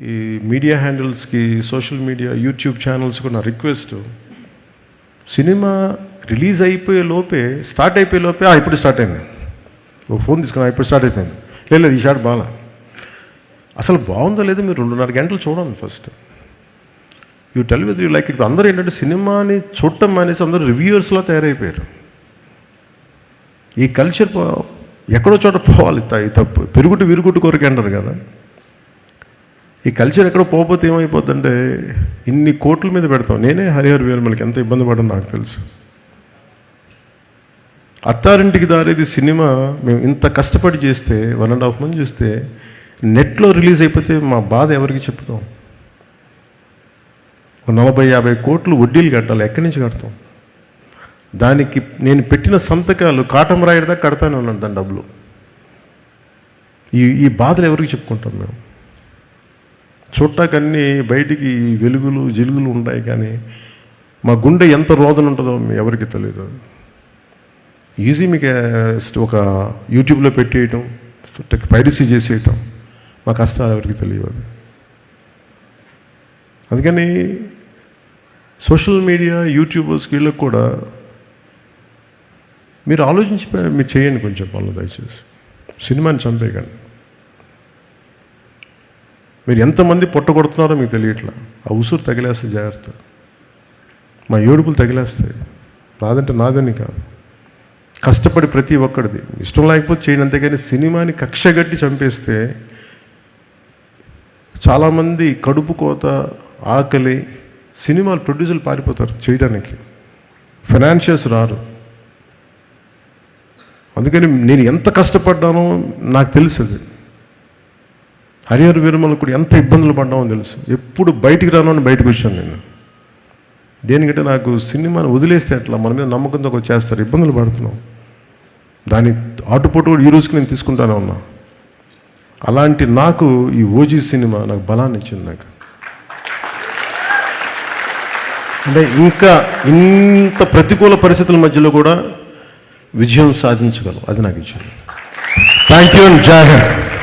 ఈ మీడియా హ్యాండిల్స్కి social media YouTube ఛానల్స్కి నా రిక్వెస్ట్ సినిమా రిలీజ్ అయిపోయే లోపే స్టార్ట్ అయిపోయే లోపే "ఆ, ఇప్పుడు స్టార్ట్ అయింది. ఓ ఫోన్ తీసుకున్నా ఇప్పుడు స్టార్ట్ అయిపోయింది. లేదు లేదు, ఈ షాట్ బాగా అసలు బాగుందో లేదో మీరు రెండున్నర గంటలు చూడండి first. You tell with you like ఇప్పుడు అందరూ ఏంటంటే సినిమాని చూడటం అనేసి అందరూ రివ్యూయర్స్లో తయారైపోయారు. ఈ కల్చర్ ఎక్కడో చోట పోవాలి ఈ తప్పు. పెరుగుటి విరుగుటి కొరకు అంటారు కదా. ఈ కల్చర్ ఎక్కడో పోకపోతే ఏమైపోద్దంటే ఇన్ని కోట్ల మీద పెడతాం. నేనే హరిహర వీరమలకి ఎంత ఇబ్బంది పడడం నాకు తెలుసు. అత్తారింటికి దారేది సినిమా మేము ఇంత కష్టపడి చేస్తే వన్ అండ్ హాఫ్ మంత్ చూస్తే నెట్లో రిలీజ్ అయిపోతే మా బాధ ఎవరికి చెప్పుతాం ఒక నలభై యాభై కోట్లు వడ్డీలు కట్టాలి ఎక్కడి నుంచి కడతాం? దానికి నేను పెట్టిన సంతకాలు కాటం రాయడదా దాకా కడతానే ఉన్నాను దాని డబ్బులు. ఈ ఈ బాధలు ఎవరికి చెప్పుకుంటాం మేము? చూడటాకన్నీ బయటికి వెలుగులు జిలుగులు ఉంటాయి కానీ మా గుండె ఎంత రోదన ఉంటుందో ఎవరికి తెలియదు ఈజీ మీకు ఒక యూట్యూబ్లో పెట్టేయటం పైరసీ చేసేయటం మా కష్టాలు ఎవరికి తెలియదు అందుకని సోషల్ మీడియా యూట్యూబర్స్ వీళ్ళకి కూడా మీరు ఆలోచించి మీరు చేయండి కొంచెం పనులు దయచేసి. సినిమాని చంపేయకండి. మీరు ఎంతమంది పొట్టగొడుతున్నారో మీకు తెలియట్లా. ఆ ఉసురు తగిలేస్తే జాగ్రత్త. మా ఏడుపులు తగిలేస్తాయి. నాదంటే నాదని కాదు. కష్టపడి ప్రతి ఒక్కడిది. ఇష్టం లేకపోతే చేయండి అంతేగాని సినిమాని కక్షగట్టి చంపేస్తే చాలామంది కడుపు కోత ఆకలి సినిమాలు ప్రొడ్యూసర్లు పారిపోతారు చేయడానికి. ఫైనాన్షియల్స్ రారు. అందుకని నేను ఎంత కష్టపడ్డానో నాకు తెలుసు అది. హరిహర విరుమల కూడా ఎంత ఇబ్బందులు పడ్డామో తెలుసు. ఎప్పుడు బయటికి రాను అని బయటకు వచ్చాను నేను. దేనికంటే నాకు సినిమాని వదిలేస్తే అట్లా మన మీద నమ్మకంతో చేస్తారు. ఇబ్బందులు పడుతున్నాం. దాని ఆటుపోటు కూడా ఈ రోజుకి నేను తీసుకుంటానే ఉన్నా. అలాంటి నాకు ఈ ఓజీ సినిమా నాకు బలాన్ని ఇచ్చింది నాకు. అంటే ఇంకా ఇంత ప్రతికూల పరిస్థితుల మధ్యలో కూడా విజయం సాధించగలం. అది నాకు ఇచ్చింది. Thank you and జాహర్